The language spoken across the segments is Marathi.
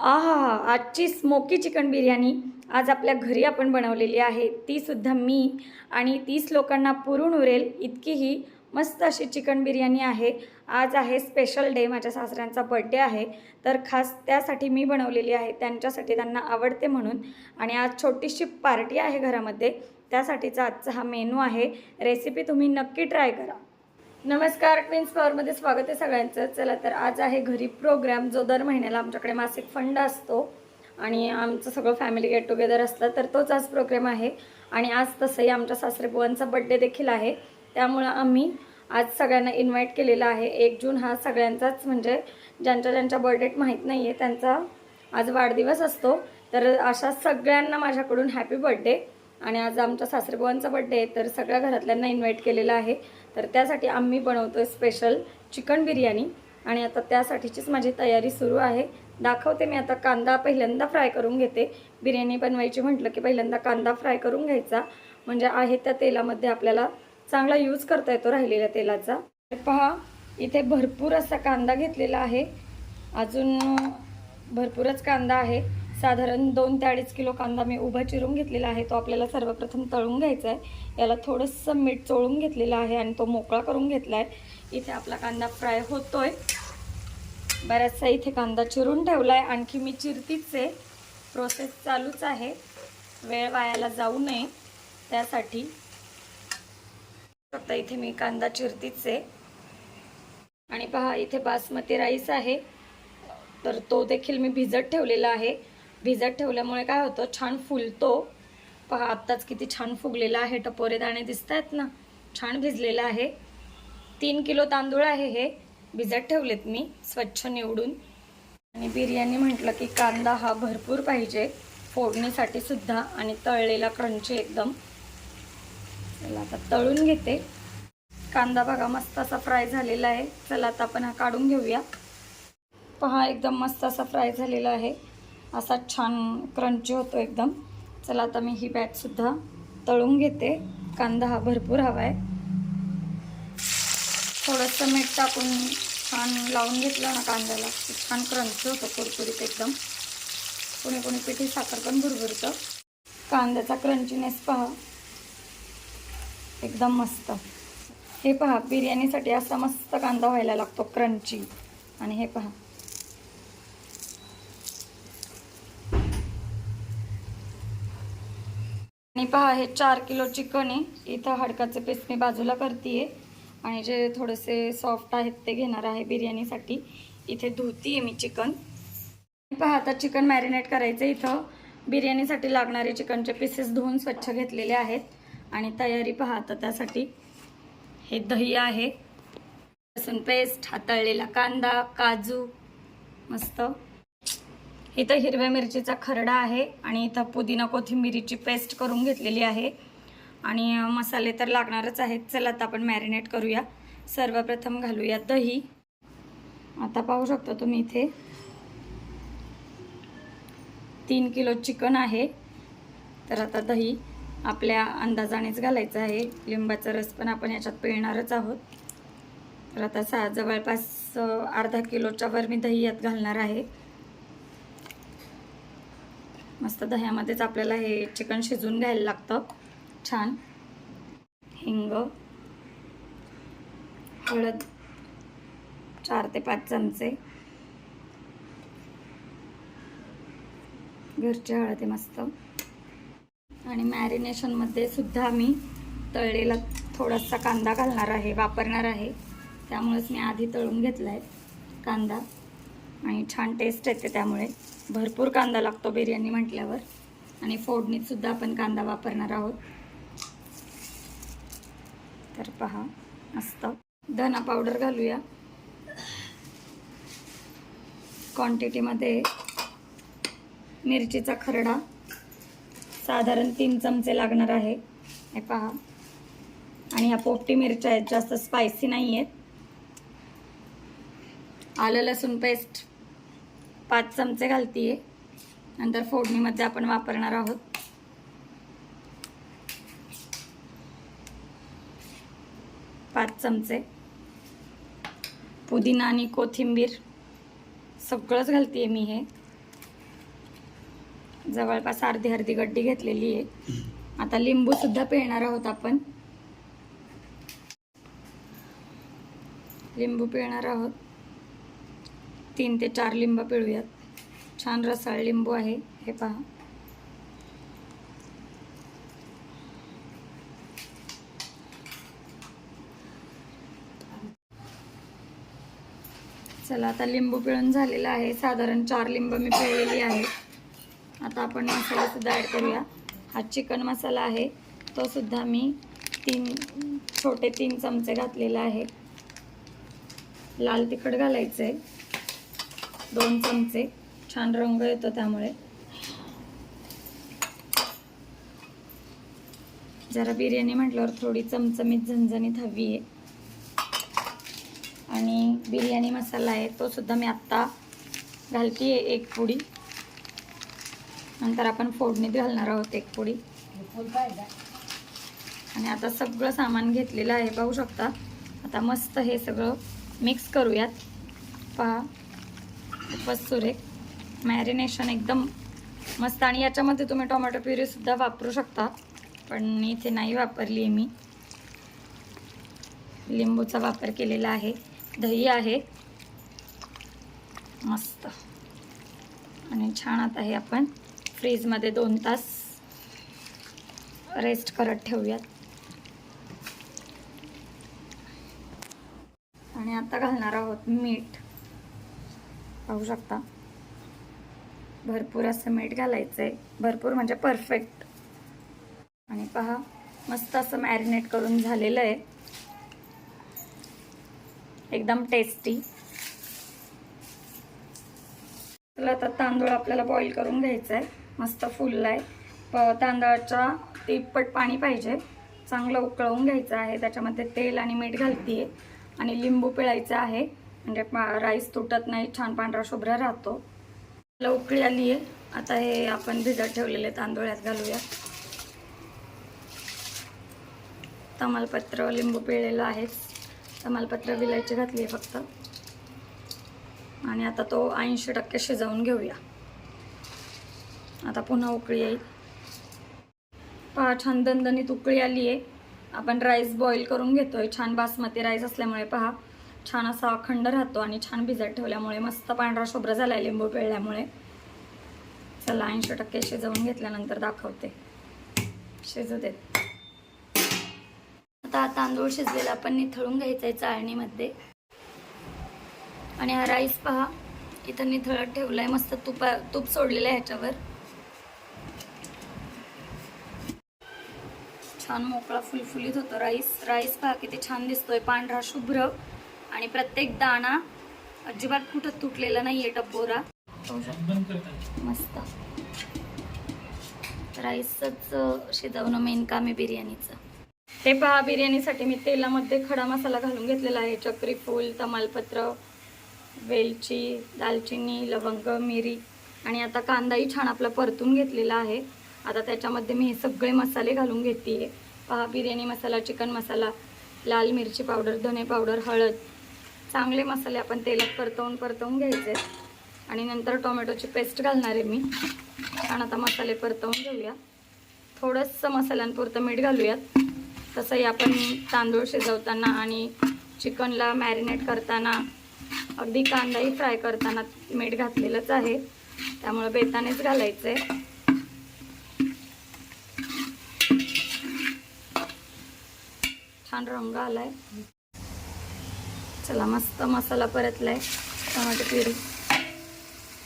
आहा हा आजची स्मोकी चिकन बिर्याणी आज आपल्या घरी आपण बनवलेली आहे. तीसुद्धा मी आणि तीस लोकांना पुरून उरेल. इतकी ही मस्त अशी चिकन बिर्याणी आहे. आज आहे स्पेशल डे माझ्या सासऱ्यांचा बड्डे आहे. तर खास त्यासाठी मी बनवलेली आहे. त्यांच्यासाठी त्यांना आवडते म्हणून. आणि आज छोटीशी पार्टी आहे घरामध्ये. त्यासाठीचा आजचा हा मेनू आहे. रेसिपी तुम्ही नक्की ट्राय करा. नमस्कार क्वीन्स पॉवरमध्ये स्वागत आहे सगळ्यांचं. चला तर आज आहे घरी प्रोग्राम जो दर महिन्याला आमच्याकडे मासिक फंड असतो आणि आमचं सगळं फॅमिली गेट टुगेदर असतं तर तोच आज प्रोग्राम आहे. आणि आज तसंही आमच्या सासरेबुवांचा बड्डे देखील आहे. त्यामुळं आम्ही आज सगळ्यांना इन्व्हाइट केलेला आहे. एक जून हा सगळ्यांचाच म्हणजे ज्यांच्या ज्यांच्या बर्थडेट माहीत नाही आहे त्यांचा आज वाढदिवस असतो. तर अशा सगळ्यांना माझ्याकडून हॅपी बर्थडे आणि आज आमच्या सासरेबुवांचा बड्डे आहे तर सगळ्या घरातल्यांना इन्व्हाइट केलेलं आहे. तर त्यासाठी आम्ही बनवतो स्पेशल चिकन बिर्याणी. आणि आता त्यासाठीचीच माझी तयारी सुरू आहे. दाखवते मी आता कांदा पहिल्यांदा फ्राय करून घेते. बिर्याणी बनवायची म्हटलं की पहिल्यांदा कांदा फ्राय करून घ्यायचा. म्हणजे आहे त्या तेलामध्ये आपल्याला चांगला यूज करता येतो राहिलेल्या तेलाचा. पहा इथे भरपूर असा कांदा घेतलेला आहे. अजून भरपूरच कांदा आहे. साधारण दोन ते अडीच किलो कांदा मी उभा चिरून घेतलेला आहे. तो आपल्याला सर्वप्रथम तळून घ्यायचा आहे याला थोडंसं मीठ चोळून घेतलेलं आहे आणि तो मोकळा करून घेतला आहे इथे आपला कांदा फ्राय होतोय. बऱ्याचसा इथे कांदा चिरून ठेवला आहे आणखी मी चिरतीच आहे प्रोसेस चालूच आहे. वेळ वायाला जाऊ नये. त्यासाठी फक्त इथे मी कांदा चिरतीच. आहे आणि पहा इथे बासमती राईस आहे. तर तो देखील मी भिजत ठेवलेला आहे. भिजत ठेवल्यामुळे काय होतं? छान फुलतो. पहा आत्ताच किती छान फुगलेला आहे. टपोरे दाणे दिसत आहेत ना? छान भिजलेलं आहे. तीन किलो तांदूळ आहे हे. भिजत ठेवलेत मी स्वच्छ निवडून. आणि बिर्याणी म्हटलं की कांदा हा भरपूर पाहिजे. फोडणीसाठी सुद्धा आणि तळलेला क्रंची एकदम. चला आता तळून घेते. कांदा बघा मस्त असा फ्राय झालेला आहे. चला आता आपण हा काढून घेऊया. पहा एकदम मस्त असा फ्राय झालेला आहे. असा छान क्रंची होतो एकदम. चला आता मी ही बॅचसुद्धा तळून घेते. कांदा हा भरपूर हवा आहे. थोडंसं मीठ टाकून छान लावून घेतलं ना कांद्याला. छान क्रंची होतं कुरकुरीत एकदम. कोणी कोणी पिठी साखर पण भुरभुरतं. कांद्याचा क्रंचीनेस पहा. एकदम मस्त. हे पहा बिर्याणीसाठी असा मस्त कांदा व्हायला लागतो क्रंची. आणि हे पहा. आणि पहा हे चार किलो चिकन आहे. इथं हाडकाचे पेस्ट मी बाजूला करते आणि जे थोडेसे सॉफ्ट आहेत ते घेणार आहे बिर्याणीसाठी. इथे धुती आहे मी चिकन. पहा आता चिकन मॅरिनेट करायचं इथं. बिर्याणीसाठी लागणारे चिकनचे पीसेस धुवून स्वच्छ घेतलेले आहेत. आणि तयारी पहा आता त्यासाठी. हे दही आहे. लसूण पेस्ट हाताळलेला कांदा काजू. मस्त. इथं हिरव्या मिरचीचा खरडा आहे आणि इथं पुदिना कोथिंबिरीची पेस्ट करून घेतलेली आहे. आणि मसाले तर लागणारच आहेत. चला आता आपण मॅरिनेट करूया. सर्वप्रथम घालूया दही. आता पाहू शकता तुम्ही इथे. तीन किलो चिकन आहे. तर आता दही आपल्या अंदाजानेच घालायचं आहे. लिंबाचा रस पण आपण याच्यात पिळणारच आहोत. तर आता सा जवळपास अर्धा किलोच्या वर मी दही यात घालणार आहे. मस्त दह्यामध्येच आपल्याला हे चिकन शिजवून घ्यायला लागतं. छान. हिंग हळद चार ते पाच चमचे. घरची हळद आहे मस्त. आणि मॅरिनेशनमध्ये सुद्धा मी तळलेला थोडासा कांदा घालणार आहे वापरणार आहे. त्यामुळेच मी आधी तळून घेतला आहे कांदा. आणि छान टेस्ट येते त्यामुळे. भरपूर कांदा लागतो बिर्याणी म्हटल्यावर. आणि फोडणीतसुद्धा आपण कांदा वापरणार आहोत. तर पहा मस्त. धना पावडर घालूया. क्वांटिटीमध्ये मिरचीचा खरडा साधारण तीन चमचे लागणार आहे. हे पहा. आणि ह्या पोपटी मिरच्या आहेत जास्त स्पायसी नाही आहेत आलं लसूण पेस्ट पाच चमचे घालतीये. नंतर फोडणीमध्ये आपण वापरणार आहोत. पाच चमचे. पुदिना आणि कोथिंबीर. सगळंच घालते मी हे. जवळपास अर्धी अर्धी गड्डी घेतलेली आहे. आता लिंबूसुद्धा पिळणार आहोत आपण. लिंबू पिळणार आहोत. तीन ते चार लिंब पिळूयात. छान रसाळ लिंबू आहे हे पहा. चला आता लिंबू पिळून झालेला आहे. साधारण चार लिंब मी पिळलेली आहे आता आपण मसालासुद्धा ॲड करूया. हा चिकन मसाला आहे. तो सुद्धा मी तीन छोटे तीन चमचे घातलेला आहे. लाल तिखट घालायचं आहे दोन चमचे. छान रंग येतो त्यामुळे. जरा बिर्याणी म्हटल्यावर थोडी चमचमीत झणझणीत हवी आहे. आणि बिर्याणी मसाला आहे तो सुद्धा मी आत्ता घालते एक पुडी. नंतर आपण फोडणीत घालणार आहोत एक पुडी. आणि आता सगळं सामान घेतलेलं आहे पाहू शकता. आता मस्त हे सगळं मिक्स करूयात. पहा. खूपच सुरेख मॅरिनेशन एकदम मस्त. आणि याच्यामध्ये तुम्ही टोमॅटो प्युरीसुद्धा वापरू शकता. पण इथे नाही वापरली आहे मी. लिंबूचा वापर केलेला आहे. दही आहे. मस्त. आणि छान आता हे आपण फ्रीजमध्ये दोन तास रेस्ट करत ठेवूयात. आणि आता घालणार आहोत मीठ. पाहू शकता. भरपूर असं मीठ घालायचं आहे भरपूर म्हणजे परफेक्ट आणि पहा मस्त असं मॅरिनेट करून झालेलं आहे. एकदम टेस्टी चला आता तांदूळ आपल्याला बॉईल करून घ्यायचा आहे मस्त फुलला आहे प तांदळाच्या तिप्पट पाणी पाहिजे. चांगलं उकळवून घ्यायचं आहे. त्याच्यामध्ये तेल आणि मीठ घालते आणि लिंबू पिळायचं आहे. म्हणजे राईस तुटत नाही छान पांढरा शुभ्र राहतो. त्याला उकळी आली आहे. आता हे आपण भिजत ठेवलेले तांदूळ यात घालूया. तमालपत्र लिंबू पिळलेलं आहेच. तमालपत्र विलायची घातली आहे फक्त. आणि आता तो ऐंशी टक्के शिजवून घेऊया. आता पुन्हा उकळी येईल. पहा छान दणदणीत उकळी आली आहे. आपण राईस बॉईल करून घेतोय. छान बासमती राईस असल्यामुळे पहा. छान असा अखंड राहतो आणि छान भिजत ठेवल्यामुळे मस्त पांढरा शुभ्र झाला आहे लिंबू पिळल्यामुळे. चला ऐंशी टक्के शिजवून घेतल्यानंतर दाखवते. शिजू देत. आता तांदूळ शिजलेला आपण निथळून घ्यायचा आहे चाळणीमध्ये. आणि हा राईस पहा इथं निथळत ठेवलाय मस्त तुपा तूप सोडलेलं आहे ह्याच्यावर. छान मोकळा फुलफुलीत होतो राईस. राईस पहा किती छान दिसतोय पांढरा शुभ्र. आणि प्रत्येक दाणा अजिबात कुठं तुटलेला नाहीये टपोरा. पाहू मस्त. राईसच शिजवणं मेन काम आहे बिर्याणीचं. ते पहा बिर्याणीसाठी मी तेलामध्ये खडा मसाला घालून घेतलेला आहे. चक्री फूल तमालपत्र वेलची दालचिनी लवंग मिरी आणि आता कांदाही छान आपला परतून घेतलेला आहे. आता त्याच्यामध्ये मी हे सगळे मसाले घालून घेते पहा बिर्याणी मसाला चिकन मसाला लाल मिरची पावडर धने पावडर हळद चांगले मसाले आपण तेलात परतवून परतवून घ्यायचे. आणि नंतर टोमॅटोची पेस्ट घालणार आहे मी. छान आता मसाले परतवून घेऊया. थोडंसं मसाल्यांपुरतं मीठ घालूयात. तसंही आपण तांदूळ शिजवताना आणि चिकनला मॅरिनेट करताना अगदी कांदाही फ्राय करताना मीठ घातलेलंच आहे. त्यामुळे बेतानेच घालायचं आहे छान रंग आलाय. चला मस्त मसाला परतला आहे टोमॅटो प्युरी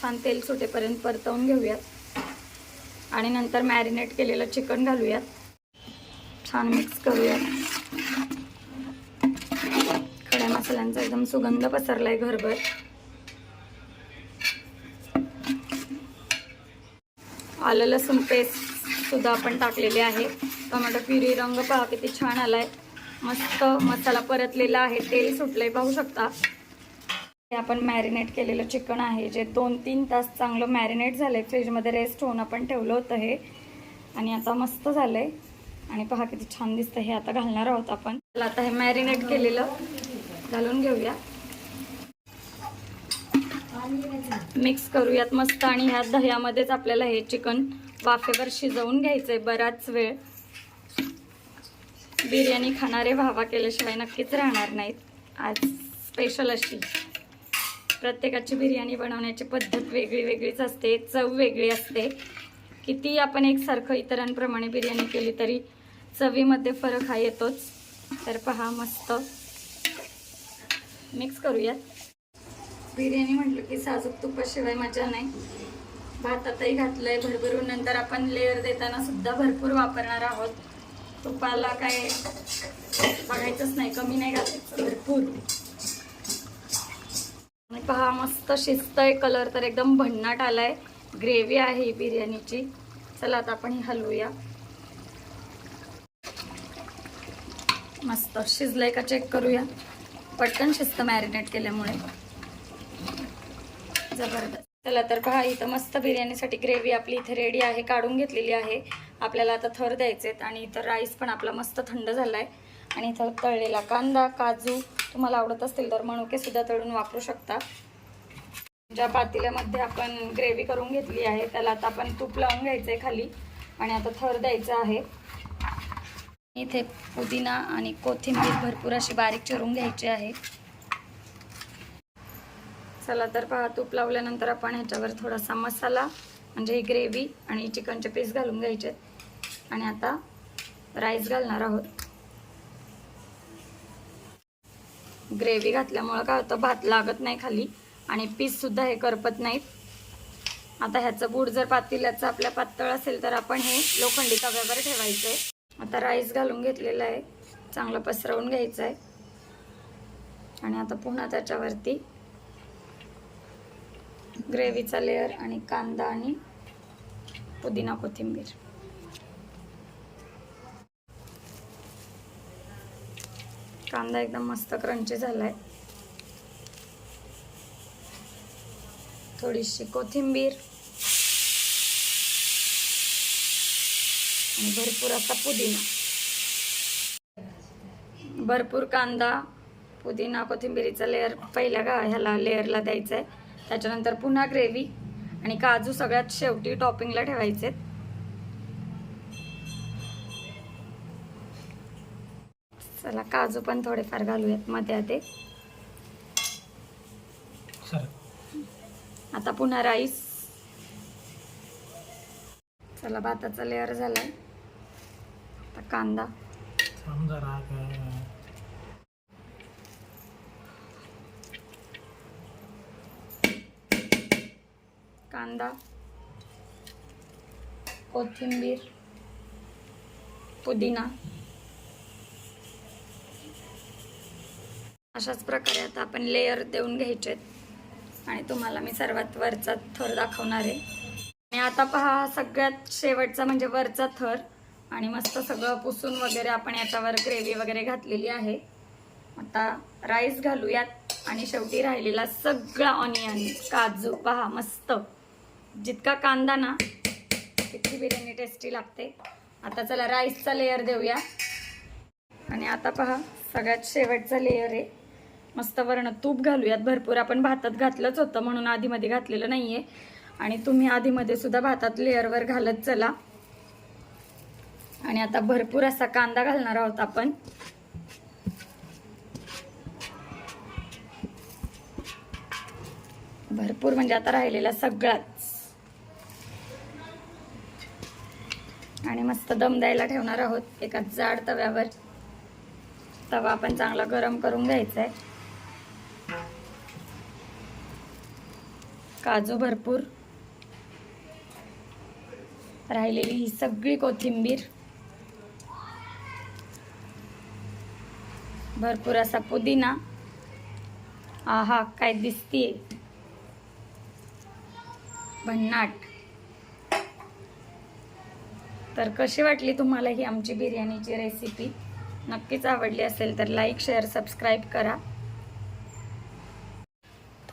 छान तेल सुटेपर्यंत परतवून घेऊयात. आणि नंतर मॅरिनेट केलेलं चिकन घालूयात. छान मिक्स करूयात. खड्या मसाल्यांचा एकदम सुगंध पसरला आहे घरभर. आलं लसूण पेस्ट सुद्धा आपण टाकलेली आहे. टोमॅटो प्युरी रंग पहा किती छान आला आहे मस्त मसाला परतलेला आहे तेल सुटलंय पाहू शकता. हे आपण मॅरिनेट केलेलं चिकन आहे जे दोन तीन तास चांगलं मॅरिनेट झालंय. फ्रीजमध्ये रेस्ट होऊन आपण ठेवलं होतं हे. आणि आता मस्त झालंय. आणि पहा किती छान दिसतं हे. आता घालणार आहोत आपण. चला आता हे मॅरिनेट केलेलं घालून घेऊया. मिक्स करूयात मस्त. आणि ह्या दह्यामध्येच आपल्याला हे चिकन वाफेवर शिजवून घ्यायचं आहे बराच वेळ. बिर्याणी खाणारे भावा केल्याशिवाय नक्कीच राहणार नाहीत. आज स्पेशल अशी. प्रत्येकाची बिर्याणी बनवण्याची पद्धत वेगळी वेगळीच असते चव वेगळी असते. किती आपण एकसारखं इतरांप्रमाणे बिर्याणी केली तरी चवीमध्ये फरक हा येतोच. तर पहा मस्त. मिक्स करूयात. बिर्याणी म्हटलं की साजूक तुपाशिवाय मजा नाही. भातातही घातलंय भरभरून. नंतर आपण लेअर देताना सुद्धा भरपूर वापरणार आहोत. तुपाला काय बघायचंच नाही कमी नाही घालायचं. भरपूर. आणि पहा मस्त शिजतंय कलर तर एकदम भन्नाट आलाय. ग्रेव्ही आहे बिर्याणीची. चला आता आपण ही हलवूया. मस्त शिजलंय का चेक करूया. पटकन शिजतं मॅरिनेट केल्यामुळे. जबरदस्त. चला तर पहा इथं मस्त बिर्याणीसाठी ग्रेव्ही आपली इथे रेडी आहे काढून घेतलेली आहे. आपल्याला आता थर द्यायचे आहेत आणि इथं राईस पण आपला मस्त थंड झाला आहे आणि इथं तळलेला कांदा काजू तुम्हाला आवडत असतील तर मणुकेसुद्धा तळून वापरू शकता. ज्या पातेल्यामध्ये आपण ग्रेव्ही करून घेतली आहे त्याला आता आपण तूप लावून घ्यायचं आहे खाली. आणि आता थर द्यायचा आहे. इथे पुदिना आणि कोथिंबीर भरपूर अशी बारीक चिरून घ्यायची आहे. चला तर पहा तूप लावल्यानंतर आपण ह्याच्यावर थोडासा मसाला म्हणजे ही ग्रेव्ही आणि चिकनचे पीस घालून घ्यायचे. आहेत आणि आता राईस घालणार आहोत. ग्रेव्ही घातल्यामुळं काय होतं भात लागत नाही खाली आणि पीससुद्धा हे करपत नाहीत. आता ह्याचं बूड जर पातेल्याचं आपल्या पातळ असेल तर आपण हे लोखंडी तव्यावर ठेवायचं आहे आता राईस घालून घेतलेलं आहे. चांगलं पसरवून घ्यायचं आहे आणि आता पुन्हा त्याच्यावरती ग्रेव्हीचा लेअर आणि कांदा आणि पुदिना कोथिंबीर. कांदा एकदम मस्त क्रंची आहे थोडीशी कोथिंबीर. आणि भरपूर असा पुदिना. भरपूर कांदा पुदिना कोथिंबिरीचा लेअर पहिल्या गा ह्याला लेअरला द्यायचा आहे त्याच्यानंतर पुन्हा ग्रेव्ही आणि काजू सगळ्यात शेवटी टॉपिंगला ठेवायचे आहेत चला काजू पण थोडेफार घालूयात मध्ये आधी. आता पुन्हा राईस. चला भाताचा लेअर झालाय. आता कांदा. कांदा. कोथिंबीर. पुदिना. अशाच प्रकारे आता आपण लेयर देऊन घ्यायचे आणि तुम्हाला मी सर्वात वरचा थर दाखवणार आहे. आणि आता पहा सगळ्यात शेवटचा म्हणजे वरचा थर. आणि मस्त सगळं पुसून वगैरे आपण याच्यावर ग्रेव्ही वगैरे घातलेली आहे. आता राईस घालूयात. आणि शेवटी राहिलेला सगळा ऑनियन काजू पहा मस्त. जितका कांदा ना तितकी बिर्याणी टेस्टी लागते. आता चला राईसचा लेअर देऊया. आणि आता पहा सगळ्यात शेवटचा लेअर आहे. मस्त वर्ण तूप घालूयात. भरपूर आपण भातात घातलंच होतं म्हणून आधीमध्ये घातलेलं नाही आहे आणि तुम्ही आधीमध्ये सुद्धा भातात लेअरवर घालत चला. आणि आता भरपूर असा कांदा घालणार आहोत आपण. भरपूर म्हणजे आता राहिलेला सगळाच. आणि मस्त दम द्यायला ठेवणार आहोत एका जाड तव्यावर. तवा आपण चांगला गरम करून घ्यायचा आहे काजू भरपूर. राहिलेली ही सगळी कोथिंबीर. भरपूर असा पुदिना. आहा काय दिसतीये. भन्नाट. तर कशी वाटली तुम्हाला ही आमची बिर्याणीची रेसिपी नक्कीच आवडली असेल तर लाईक शेअर सबस्क्राईब करा.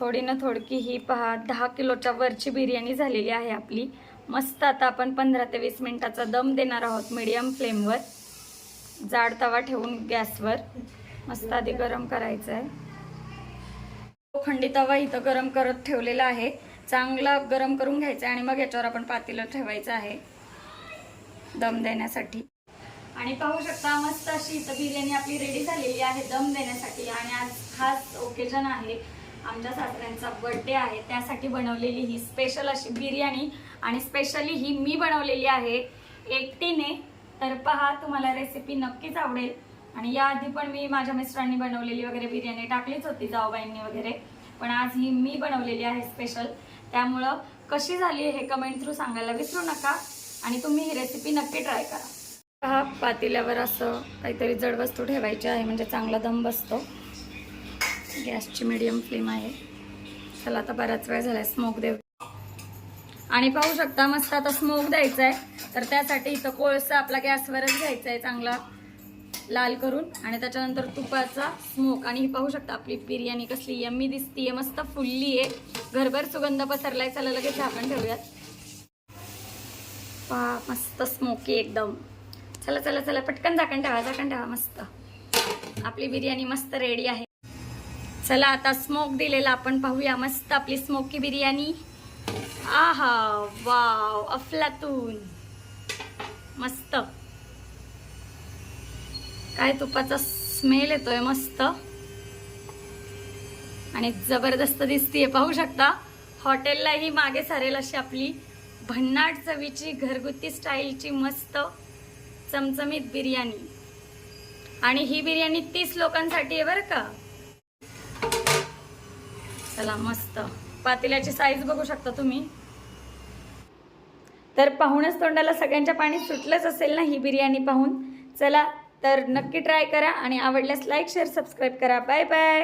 थोडी ना थोडकी ही पहा दहा किलोच्या वरची बिर्याणी झालेली आहे आपली. मस्त आता आपण पंधरा ते वीस मिनिटाचा दम देणार आहोत मीडियम फ्लेमवर जाड तवा ठेवून गॅसवर. मस्त आधी गरम करायचं आहे लोखंडी तवा इथं गरम करत ठेवलेला आहे. चांगला गरम करून घ्यायचा आहे आणि मग याच्यावर आपण पातेलं ठेवायचं आहे. दम देण्यासाठी. आणि पाहू शकता मस्त अशी इथं बिर्याणी आपली रेडी झालेली आहे दम देण्यासाठी. आणि आज खास ओकेजन आहे आमच्या सासऱ्यांचा बर्थडे आहे. त्यासाठी बनवलेली ही स्पेशल अशी बिर्याणी आणि स्पेशली ही मी बनवलेली आहे. एकटीने. तर पहा तुम्हाला रेसिपी नक्कीच आवडेल. आणि याआधी पण मी माझ्या मिस्टरांनी बनवलेली वगैरे बिर्याणी टाकलीच होती जाऊबाईंनी वगैरे. पण आज ही मी बनवलेली आहे स्पेशल त्यामुळं कशी झाली हे कमेंट थ्रू सांगायला विसरू नका. आणि तुम्ही ही रेसिपी नक्की ट्राय करा. पहा पातेल्यावर असं काहीतरी जड वस्तू ठेवायची आहे म्हणजे चांगला दम बसतो. गॅसची मिडियम फ्लेम आहे. चला आता बराच वेळ झालाय स्मोक देऊ. आणि पाहू शकता मस्त आता स्मोक द्यायचा आहे तर त्यासाठी इथं कोळसा आपला गॅसवरच घ्यायचा आहे चांगला. लाल करून. आणि त्याच्यानंतर तुपाचा स्मोक आणि ही पाहू शकता आपली बिर्याणी कसली यम्मी दिसतीये मस्त फुलली आहे घरभर सुगंध पसरलाय. चला लगेच झाकण ठेवूयात. पहा मस्त स्मोकी एकदम. चला चला चला पटकन झाकण ठेवा झाकण ठेवा मस्त. आपली बिर्याणी मस्त रेडी आहे. चला आता स्मोक दिलेला आपण पाहूया. मस्त आपली स्मोकी बिर्याणी. आहा वाव अफलातून. मस्त. काय तुपाचा स्मेल येतोय मस्त. आणि जबरदस्त दिसतीये पाहू शकता. हॉटेललाही मागे सारेल अशी आपली भन्नाट चवीची घरगुती स्टाईलची मस्त चमचमीत बिर्याणी. आणि ही बिर्याणी तीस लोकांसाठी आहे बरं का? चला मस्त. पातेल्याची साईज बघू शकता तुम्ही. तर पाहूनच तोंडाला सगळ्यांच्या पाणी सुटलंच असेल ना ही बिर्याणी पाहून. चला तर नक्की ट्राय करा आणि आवडल्यास लाईक शेअर सबस्क्राईब करा. Bye bye